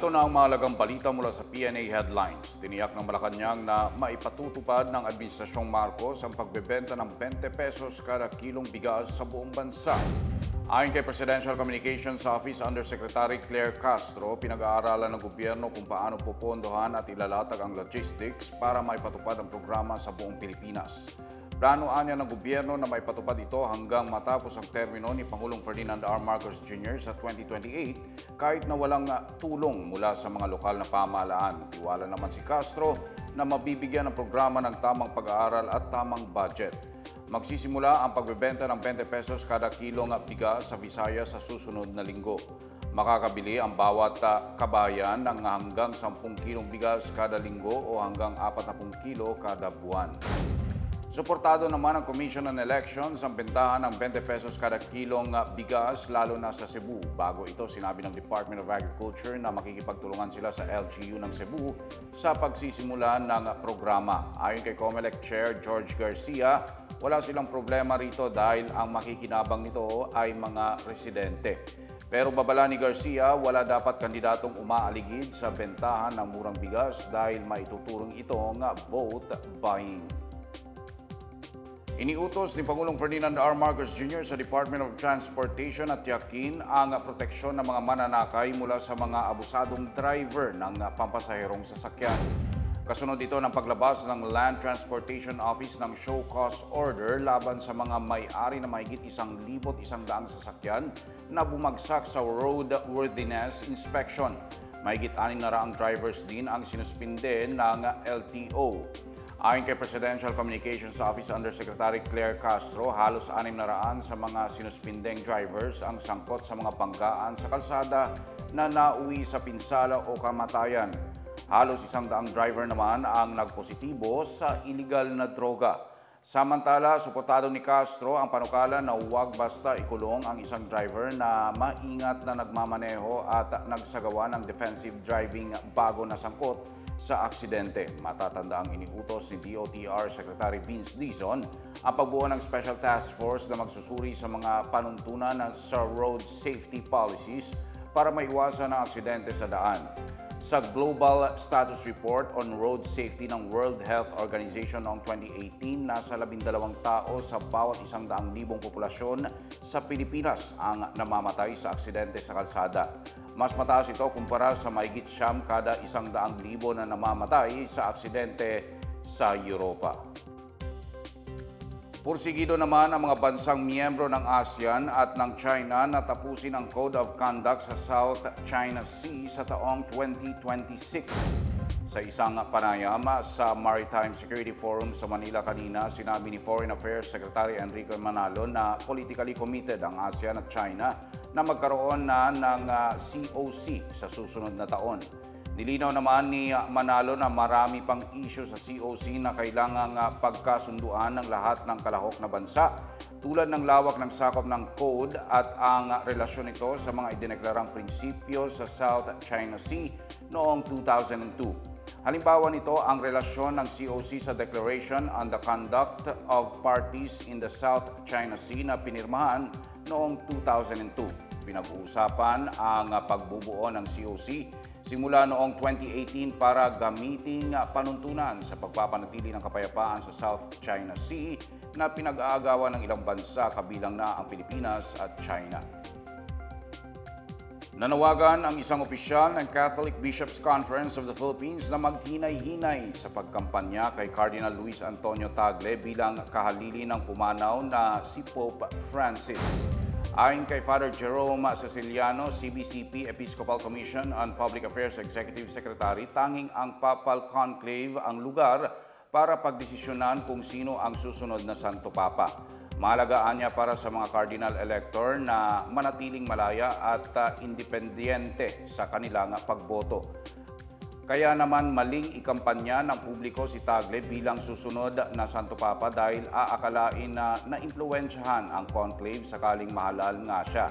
Narito na ang mahalagang balita mula sa PNA Headlines. Tiniyak ng Malacanang na maipatutupad ng Administrasyong Marcos ang pagbebenta ng 20 pesos kada kilong bigas sa buong bansa. Ayon kay Presidential Communications Office Undersecretary Claire Castro, pinag-aaralan ng gobyerno kung paano pupondohan at ilalatag ang logistics para maipatupad ang programa sa buong Pilipinas. Plano anya ng gobyerno na maipatupad ito hanggang matapos ang termino ni Pangulong Ferdinand R. Marcos Jr. sa 2028 kahit na walang ah, tulong mula sa mga lokal na pamahalaan. Tiwala naman si Castro na mabibigyan ng programa ng tamang pag-aaral at tamang budget. Magsisimula ang pagbebenta ng 20 pesos kada kilong bigas sa Visayas sa susunod na linggo. Makakabili ang bawat ah, kabayan ng hanggang 10 kilong bigas kada linggo o hanggang 40 kilo kada buwan. Suportado naman ang Commission on Elections ang bentahan ng 20 pesos kada kilong ah, bigas lalo na sa Cebu. Bago ito, sinabi ng Department of Agriculture na makikipagtulungan sila sa LGU ng Cebu sa pagsisimula ng programa. Ayon kay COMELEC Chair George Garcia, wala silang problema rito dahil ang makikinabang nito ay mga residente. Pero babala ni Garcia, wala dapat kandidatong umaaligid sa bentahan ng murang bigas dahil maituturong itong vote buying. Iniutos ni Pangulong Ferdinand R. Marcos Jr. sa Department of Transportation at yakin ang proteksyon ng mga mananakay mula sa mga abusadong driver ng pampasaherong sasakyan. Kasunod ito ng paglabas ng Land Transportation Office ng show cause order laban sa mga may-ari na mahigit isang libot isang daang sasakyan na bumagsak sa roadworthiness inspection. Mahigit aning na raang drivers din ang sinuspinde ng LTO. Ayon kay Presidential Communications Office Undersecretary Claire Castro, halos anim na raan sa mga sinuspindeng drivers ang sangkot sa mga banggaan sa kalsada na nauwi sa pinsala o kamatayan. Halos isang daang driver naman ang nagpositibo sa illegal na droga. Samantala, suportado ni Castro ang panukala na huwag basta ikulong ang isang driver na maingat na nagmamaneho at nagsagawa ng defensive driving bago nasangkot sa aksidente. Matatanda ang iniutos ni DOTR Secretary Vince Dizon ang pagbuo ng Special Task Force na magsusuri sa mga panuntunan na sa road safety policies para maiwasan ang aksidente sa daan. Sa Global Status Report on Road Safety ng World Health Organization noong 2018, nasa 12 tao sa bawat isang daang libong populasyon sa Pilipinas ang namamatay sa aksidente sa kalsada. Mas mataas ito kumpara sa mahigit siyam kada isang daang libo na namamatay sa aksidente sa Europa. Pursigido naman ang mga bansang miyembro ng ASEAN at ng China na tapusin ang Code of Conduct sa South China Sea sa taong 2026. Sa isang panayam sa Maritime Security Forum sa Manila kanina, sinabi ni Foreign Affairs Secretary Enrique Manalo na politically committed ang ASEAN at China na magkaroon na ng ah, COC sa susunod na taon. Nilinaw naman ni Manalo na marami pang issue sa COC na kailangang ah, pagkasunduan ng lahat ng kalahok na bansa tulad ng lawak ng sakop ng code at ang relasyon nito sa mga idineklarang prinsipyo sa South China Sea noong 2002. Halimbawa nito ang relasyon ng COC sa Declaration on the Conduct of Parties in the South China Sea na pinirmahan noong 2002. Pinag-uusapan ang pagbubuo ng COC simula noong 2018 para gamiting panuntunan sa pagpapanatili ng kapayapaan sa South China Sea na pinag-aagawan ng ilang bansa kabilang na ang Pilipinas at China. Nanawagan ang isang opisyal ng Catholic Bishops' Conference of the Philippines na maghinay-hinay sa pagkampanya kay Cardinal Luis Antonio Tagle bilang kahalili ng pumanaw na si Pope Francis. Ayon kay Father Jerome Ceciliano, CBCP Episcopal Commission on Public Affairs Executive Secretary, tanging ang Papal Conclave ang lugar para pagdesisyonan kung sino ang susunod na Santo Papa. Mahalagaan niya para sa mga cardinal elector na manatiling malaya at uh, independyente sa kanilang pagboto. Kaya naman maling ikampanya ng publiko si Tagle bilang susunod na Santo Papa dahil aakalain na naimpluwensyahan ang conclave sakaling mahalal nga siya.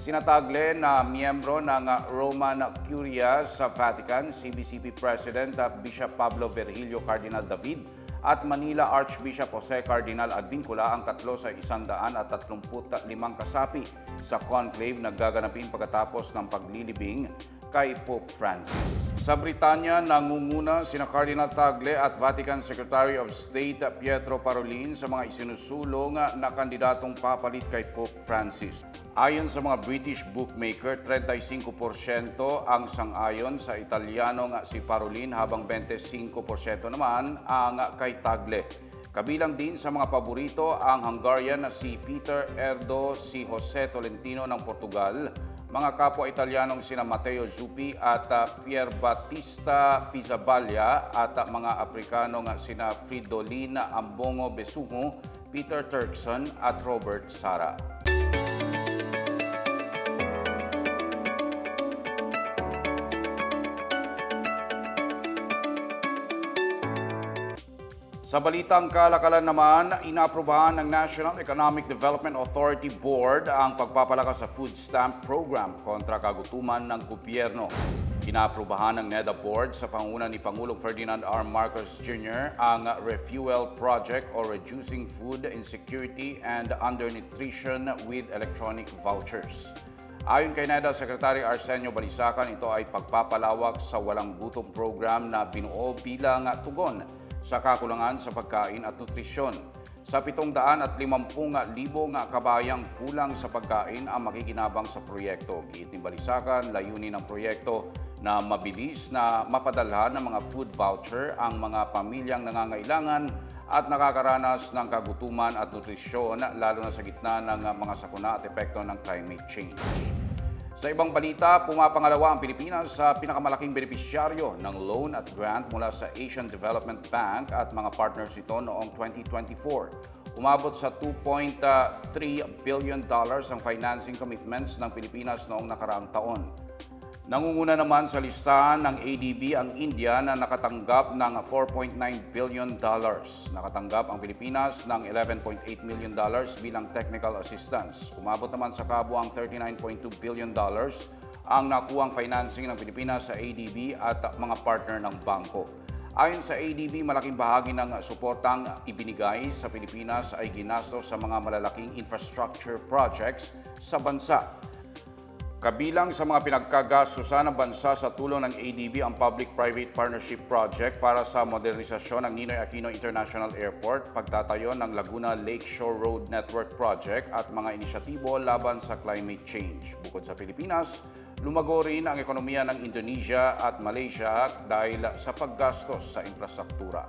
Sinatagle na miyembro ng Roman Curia sa Vatican, CBCP President Bishop Pablo Virgilio Cardinal David at Manila Archbishop Jose Cardinal Advincula ang tatlo sa 135 kasapi sa conclave na gaganapin pagkatapos ng paglilibing kay Pope Francis. Sa Britanya, nangunguna sina Cardinal Tagle at Vatican Secretary of State Pietro Parolin sa mga isinusulong na kandidatong papalit kay Pope Francis. Ayon sa mga British bookmaker, 35% ang sangayon sa Italiano nga si Parolin habang 25% naman ang kay Tagle. Kabilang din sa mga paborito ang Hungarian na si Peter Erdo, si Jose Tolentino ng Portugal, mga kapwa Italianong sina Matteo Zuppi at uh, Pier Battista Pizzabaglia at uh, mga Aprikano nga sina Fridolina Ambongo Besumo, Peter Turkson at Robert Sara. Sa balitang kalakalan naman, inaprubahan ng National Economic Development Authority Board ang pagpapalakas sa food stamp program kontra kagutuman ng gobyerno. Inaprubahan ng NEDA Board sa panguna ni Pangulong Ferdinand R. Marcos Jr. ang Refuel Project or Reducing Food Insecurity and Undernutrition with Electronic Vouchers. Ayon kay NEDA Secretary Arsenio Balisacan, ito ay pagpapalawak sa walang gutom program na binuo bilang tugon sa kakulangan sa pagkain at nutrisyon. Sa 750,000 nga kabayang kulang sa pagkain ang makikinabang sa proyekto. Giit layunin ng proyekto na mabilis na mapadalhan ng mga food voucher ang mga pamilyang nangangailangan at nakakaranas ng kagutuman at nutrisyon lalo na sa gitna ng mga sakuna at epekto ng climate change. Sa ibang balita, pumapangalawa ang Pilipinas sa pinakamalaking benepisyaryo ng loan at grant mula sa Asian Development Bank at mga partners ito noong 2024. Umabot sa 2.3 billion dollars ang financing commitments ng Pilipinas noong nakaraang taon. Nangunguna naman sa listahan ng ADB ang India na nakatanggap ng 4.9 billion dollars. Nakatanggap ang Pilipinas ng 11.8 million dollars bilang technical assistance. Umabot naman sa kabuang 39.2 billion dollars ang nakuhang financing ng Pilipinas sa ADB at mga partner ng bangko. Ayon sa ADB, malaking bahagi ng suportang ibinigay sa Pilipinas ay ginastos sa mga malalaking infrastructure projects sa bansa. Kabilang sa mga pinagkagastusan ng bansa sa tulong ng ADB ang Public-Private Partnership Project para sa modernisasyon ng Ninoy Aquino International Airport, pagtatayo ng Laguna Lakeshore Road Network Project at mga inisyatibo laban sa climate change. Bukod sa Pilipinas, lumago rin ang ekonomiya ng Indonesia at Malaysia dahil sa paggastos sa infrastruktura.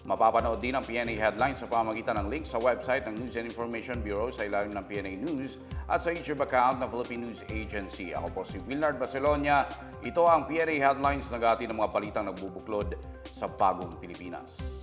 Mapapanood din ang PNA Headlines sa pamagitan ng link sa website ng News and Information Bureau sa ilalim ng PNA News at sa YouTube account ng Philippine News Agency. Ako po si Willard Barcelonia. Ito ang PNA Headlines na gati ng mga balitang nagbubuklod sa bagong Pilipinas.